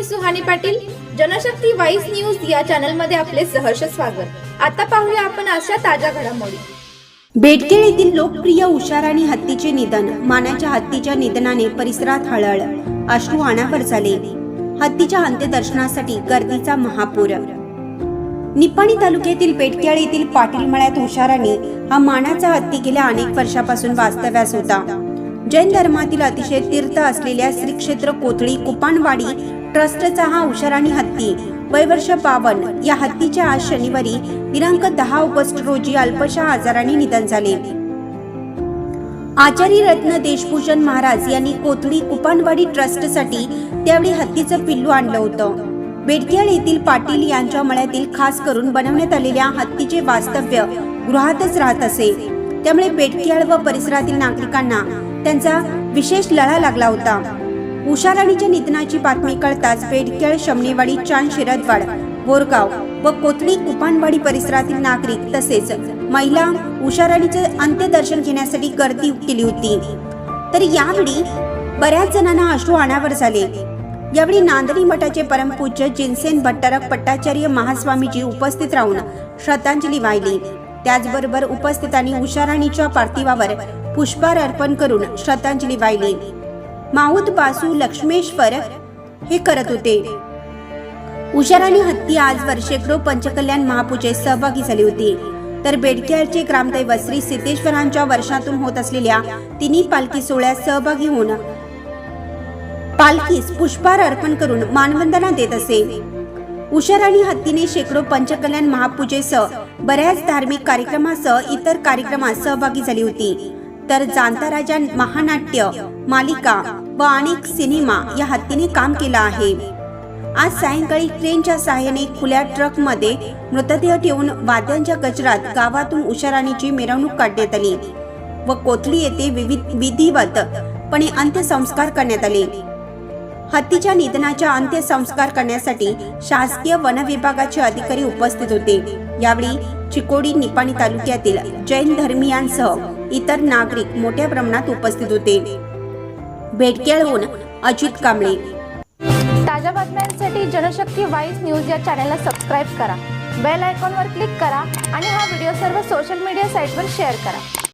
मी Suhani Patil Janshakti voice news या चॅनलमध्ये आपले सहर्ष स्वागत. आता पाहूया आपण अशा ताज्या घडामोडी. बेडकेळ येथील लोकप्रिय उषाराणी हत्तीचे निधन मानाच्या हत्तीच्या निधनाने परिसरात हळहळ अश्रू आणावर झाले. हत्तीच्या अंत्यदर्शनासाठी गर्दीचा महापूर. निपाणी तालुक्यातील पेटक्याळ येथील पाटील मळ्यात उषाराणी हा मानाचा हत्ती गेल्या अनेक वर्षापासून वास्तव्यास होता. जैन धर्मातील अतिशय तीर्थ असलेल्या श्री क्षेत्र कोथळी कुपाणवाडी ट्रस्टचा हा उशाराणी हत्ती. वयवर्ष बावन या हत्तीच्या आज शनिवारी दिनांक दहा ऑगस्ट रोजी अल्पशा आजाराने निधन झाले. आचार्य रत्न देशभूषण महाराज यांनी कोथळी कुपाणवाडी ट्रस्टसाठी त्यावेळी हत्तीचं पिल्लू आणलं होतं. बेडकियाळ येथील पाटील यांच्या मळ्यातील खास करून बनवण्यात आलेल्या हत्तीचे वास्तव्य गृहातच राहत असे. त्यामुळे बेडकियाळ व परिसरातील नागरिकांना त्यांचा विशेष लढा लागला होता. उषाराणीच्या निधनाची बातमी कळताच बेडकियाळ शमनेवाडी चांद शिरदवाड बोरगाव व कोथळी कुपानवाडी परिसरातील नागरिक तसेच महिला उषाराणीचं अंत्यदर्शन घेण्यासाठी गर्दी केली होती. तर यावेळी बऱ्याच जणांना अश्रू अनावर झाले. यावेळी नांदणी मठाचे परमपूज्य जिनसेन भट्टारक पट्टाचार्य महास्वामीजी उपस्थित राहून श्रद्धांजली वाहिली. त्याचबरोबर उपस्थितांनी उषाराणीच्या पार्थिवावर पुष्पार अर्पण करून श्रद्धांजली वाहिली. माऊत बासू लक्ष्मेश्वर हे करत होते. उषाराणी हत्ती आजवर वर्षेकडो पंचकल्याण महापूजेत सहभागी झाली होती. तर बेडक्याचे ग्रामदैवत श्री सिद्धेश्वरांच्या वर्षातून होत असलेल्या तिन्ही पालखी सोहळ्यात सहभागी होऊन पालखीस पुष्पार अर्पण करून मानवंदना देत असे. उषाराणी हत्तीने शेकडो पंचकल्याण महापूजेसह बऱ्याच धार्मिक कार्यक्रमासह इतर कार्यक्रमात सहभागी झाली होती. तर जाणता राजा महानाट्य मालिका व अनेक सिनेमा या हत्तीने काम केलं आहे. आज सायंकाळी ट्रेनच्या सहाय्याने खुल्या ट्रकमध्ये मृतदेह ठेवून वाद्यांच्या गजरात गावातून उशाराणीची मिरवणूक काढण्यात आली व कोथळी येथे विविध विधिवतपणे अंत्यसंस्कार करण्यात आले. हत्तीच्या निधनाच्या अंत्यसंस्कार करण्यासाठी शासकीय वन विभागाचे अधिकारी उपस्थित होते. यावेळी चिकोडी निपाणी तालुक्यातील जैन धर्मियांसह इतर नागरिक मोठ्या प्रमाणात उपस्थित होते. भेटकेळहून अजित कांबळे. ताज्या बातम्यांसाठी जनशक्ती वाईस न्यूज या चॅनलला सबस्क्राईब करा. बेल आयकॉनवर क्लिक करा आणि हा व्हिडिओ सर्व सोशल मीडिया साईटवर शेअर करा.